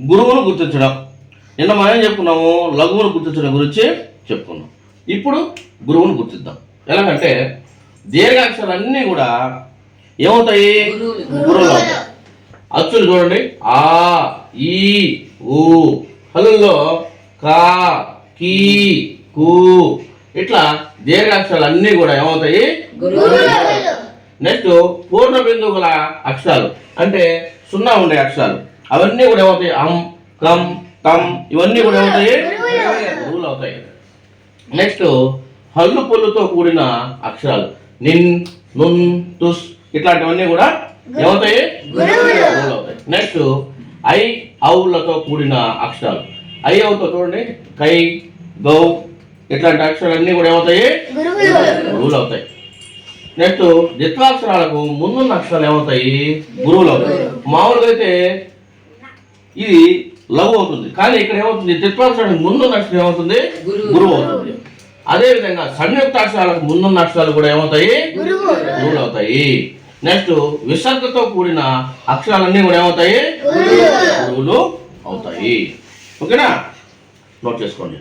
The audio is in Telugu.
గురువును గుర్తించడం. నిన్న మనం ఏం చెప్పుకున్నాము? లఘువును గుర్తించడం గురించి చెప్పుకున్నాం. ఇప్పుడు గురువును గుర్తిద్దాం. ఎలాగంటే దీర్ఘాక్షరాలన్నీ కూడా ఏమవుతాయి? గురువులు. అవుతాయి. అచ్చులు చూడండి. ఆ ఈ ఊ. హల్లుల్లో కా కీ కు. ఇట్లా దీర్ఘాక్షరాలు అన్నీ కూడా ఏమవుతాయి? నెక్స్ట్ పూర్ణ బిందువు గల అక్షరాలు. అంటే సున్నా ఉండే అక్షరాలు. అవన్నీ కూడా ఏమవుతాయి? అం కం కం ఇవన్నీ కూడా ఏమవుతాయి? గురువులు అవుతాయి. నెక్స్ట్ హల్లు పొల్లుతో కూడిన అక్షరాలు. నిన్ నున్ తుస్ ఇట్లాంటివన్నీ కూడా ఏమవుతాయి? అవుతాయి. నెక్స్ట్ ఐ ఔలతో కూడిన అక్షరాలు. ఐ అవుతో చూడండి. కై గౌ ఇట్లాంటి అక్షరాలన్నీ కూడా ఏమవుతాయి? గురువులు. అవుతాయి. నెక్స్ట్ ద్విత్వాక్షరాలకు ముందున్న అక్షరాలు ఏమవుతాయి? గురువులు అవుతాయి. మామూలుగా అయితే ఇది లఘు అవుతుంది. కానీ ఇక్కడ ఏమవుతుంది? ద్విత్వాక్షరానికి ముందున్న అక్షరం ఏమవుతుంది? గురువు. అవుతుంది. అదే విధంగా సంయుక్తాక్షరాలకు ముందున్న అక్షరాలు కూడా ఏమవుతాయి? గురువులు అవుతాయి నెక్స్ట్ విసర్గతో కూడిన అక్షరాలన్నీ కూడా ఏమవుతాయి? గురువులు అవుతాయి. ఓకేనా? నోట్ చేసుకోండి.